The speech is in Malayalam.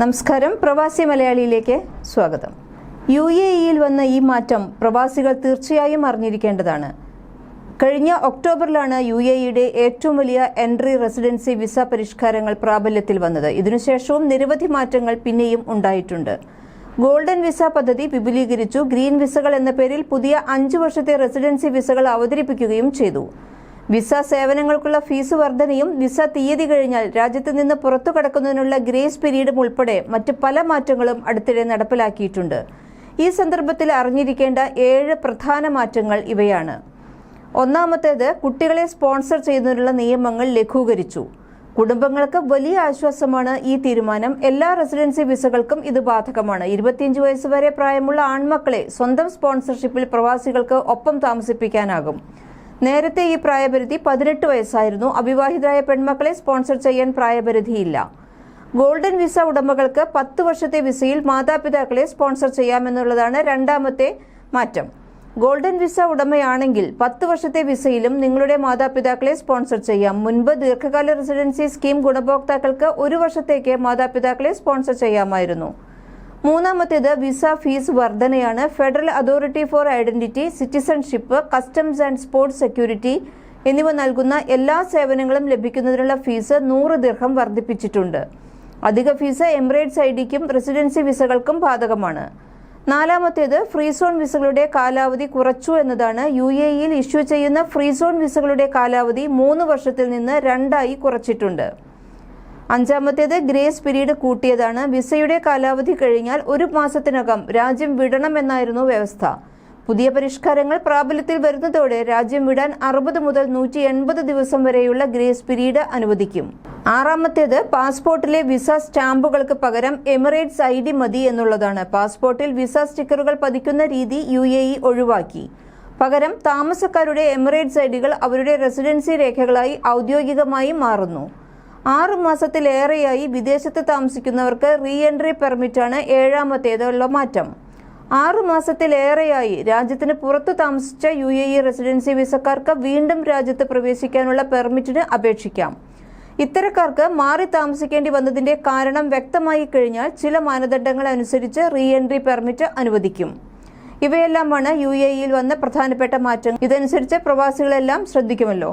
നമസ്കാരം. പ്രവാസി മലയാളിയിലേക്ക് സ്വാഗതം. യു എ ഇയിൽ വന്ന ഈ മാറ്റം പ്രവാസികൾ തീർച്ചയായും അറിഞ്ഞിരിക്കേണ്ടതാണ്. കഴിഞ്ഞ ഒക്ടോബറിലാണ് യു എ ഇയുടെ ഏറ്റവും വലിയ എൻട്രി റെസിഡൻസി വിസ പരിഷ്കാരങ്ങൾ പ്രാബല്യത്തിൽ വന്നത്. ഇതിനുശേഷവും നിരവധി മാറ്റങ്ങൾ പിന്നെയും ഉണ്ടായിട്ടുണ്ട്. ഗോൾഡൻ വിസ പദ്ധതി വിപുലീകരിച്ചു. ഗ്രീൻ വിസകൾ എന്ന പേരിൽ പുതിയ അഞ്ചു വർഷത്തെ റെസിഡൻസി വിസകൾ അവതരിപ്പിക്കുകയും ചെയ്തു. വിസ സേവനങ്ങൾക്കുള്ള ഫീസ് വർധനയും വിസ തീയതി കഴിഞ്ഞാൽ രാജ്യത്ത് നിന്ന് പുറത്തു കടക്കുന്നതിനുള്ള ഗ്രേസ് പീരീഡും ഉൾപ്പെടെ മറ്റ് പല മാറ്റങ്ങളും അടുത്തിടെ നടപ്പിലാക്കിയിട്ടുണ്ട്. ഈ സന്ദർഭത്തിൽ അറിഞ്ഞിരിക്കേണ്ട ഏഴ് പ്രധാന മാറ്റങ്ങൾ ഇവയാണ്. ഒന്നാമത്തേത് കുട്ടികളെ സ്പോൺസർ ചെയ്യുന്നതിനുള്ള നിയമങ്ങൾ ലഘൂകരിച്ചു. കുടുംബങ്ങൾക്ക് വലിയ ആശ്വാസമാണ് ഈ തീരുമാനം. എല്ലാ റെസിഡൻസി വിസകൾക്കും ഇത് ബാധകമാണ്. ഇരുപത്തിയഞ്ച് വയസ്സ് വരെ പ്രായമുള്ള ആൺമക്കളെ സ്വന്തം സ്പോൺസർഷിപ്പിൽ പ്രവാസികൾക്ക് ഒപ്പം താമസിപ്പിക്കാനാകും. നേരത്തെ ഈ പ്രായപരിധി പതിനെട്ട് വയസ്സായിരുന്നു. അവിവാഹിതരായ പെൺമക്കളെ സ്പോൺസർ ചെയ്യാൻ പ്രായപരിധിയില്ല. ഗോൾഡൻ വിസ ഉടമകൾക്ക് പത്ത് വർഷത്തെ വിസയിൽ മാതാപിതാക്കളെ സ്പോൺസർ ചെയ്യാമെന്നുള്ളതാണ് രണ്ടാമത്തെ മാറ്റം. ഗോൾഡൻ വിസ ഉടമയാണെങ്കിൽ പത്ത് വർഷത്തെ വിസയിലും നിങ്ങളുടെ മാതാപിതാക്കളെ സ്പോൺസർ ചെയ്യാം. മുൻപ് ദീർഘകാല റെസിഡൻസി സ്കീം ഗുണഭോക്താക്കൾക്ക് ഒരു വർഷത്തേക്ക് മാതാപിതാക്കളെ സ്പോൺസർ ചെയ്യാമായിരുന്നു. മൂന്നാമത്തേത് visa fees വർധനയാണ്. Federal authority for identity citizenship customs and sports security എന്നിവ നൽകുന്ന എല്ലാ സേവനങ്ങളും ലഭിക്കുന്നതിനുള്ള ഫീസ് നൂറ് ദീർഘം വർദ്ധിപ്പിച്ചിട്ടുണ്ട്. അധിക ഫീസ് എമിറേറ്റ്സ് ഐ ഡിക്കും റെസിഡൻസി വിസകൾക്കും ബാധകമാണ്. നാലാമത്തേത് ഫ്രീ സോൺ വിസകളുടെ കാലാവധി കുറച്ചു എന്നതാണ് യു എ ഇയിൽ ഇഷ്യൂ ചെയ്യുന്ന ഫ്രീ സോൺ വിസകളുടെ കാലാവധി മൂന്ന് വർഷത്തിൽ നിന്ന് രണ്ടായി കുറച്ചിട്ടുണ്ട്. അഞ്ചാമത്തേത് ഗ്രേസ് പിരീഡ് കൂട്ടിയതാണ്. വിസയുടെ കാലാവധി കഴിഞ്ഞാൽ ഒരു മാസത്തിനകം രാജ്യം വിടണമെന്നായിരുന്നു വ്യവസ്ഥ. പുതിയ പരിഷ്കാരങ്ങൾ പ്രാബല്യത്തിൽ വരുന്നതോടെ രാജ്യം വിടാൻ അറുപത് മുതൽ നൂറ്റി എൺപത് ദിവസം വരെയുള്ള ഗ്രേസ് പിരീഡ് അനുവദിക്കും. ആറാമത്തേത് പാസ്പോർട്ടിലെ വിസ സ്റ്റാമ്പുകൾക്ക് പകരം എമിറേറ്റ്സ് ഐ ഡി മതി എന്നുള്ളതാണ്. പാസ്പോർട്ടിൽ വിസ സ്റ്റിക്കറുകൾ പതിക്കുന്ന രീതി യു ഒഴിവാക്കി. പകരം താമസക്കാരുടെ എമിറേറ്റ്സ് ഐ ഡികൾ അവരുടെ റെസിഡൻസി രേഖകളായി ഔദ്യോഗികമായി മാറുന്നു. ആറു മാസത്തിലേറെയായി വിദേശത്ത് താമസിക്കുന്നവർക്ക് റീ എൻട്രി പെർമിറ്റാണ് ഏഴാമത്തേതുള്ള മാറ്റം. ആറു മാസത്തിലേറെയായി രാജ്യത്തിന് പുറത്തു താമസിച്ച യു എ ഇ റെസിഡൻസി വിസക്കാർക്ക് വീണ്ടും രാജ്യത്ത് പ്രവേശിക്കാനുള്ള പെർമിറ്റിന് അപേക്ഷിക്കാം. ഇത്തരക്കാർക്ക് മാറി താമസിക്കേണ്ടി വന്നതിന്റെ കാരണം വ്യക്തമായി കഴിഞ്ഞാൽ ചില മാനദണ്ഡങ്ങൾ അനുസരിച്ച് റീ എൻട്രി പെർമിറ്റ് അനുവദിക്കും. ഇവയെല്ലാമാണ് യു എ ഇയിൽ വന്ന പ്രധാനപ്പെട്ട മാറ്റങ്ങൾ. ഇതനുസരിച്ച് പ്രവാസികളെല്ലാം ശ്രദ്ധിക്കുമല്ലോ.